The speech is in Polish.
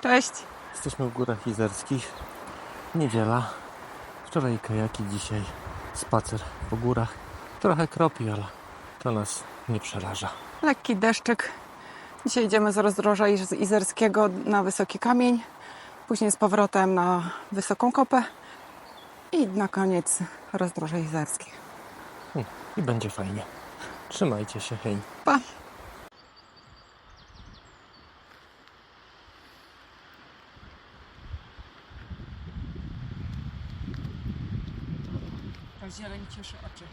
Cześć. Jesteśmy w Górach Izerskich. Niedziela. Wczoraj kajaki, dzisiaj spacer po górach. Trochę kropi, ale to nas nie przeraża. Lekki deszczyk. Dzisiaj idziemy z rozdroża Iz- Izerskiego na Wysoki Kamień. Później z powrotem na Wysoką Kopę. I na koniec rozdroże Izerskie. Hm, I będzie fajnie. Trzymajcie się, hej. Pa! Zieleń cieszy oczy.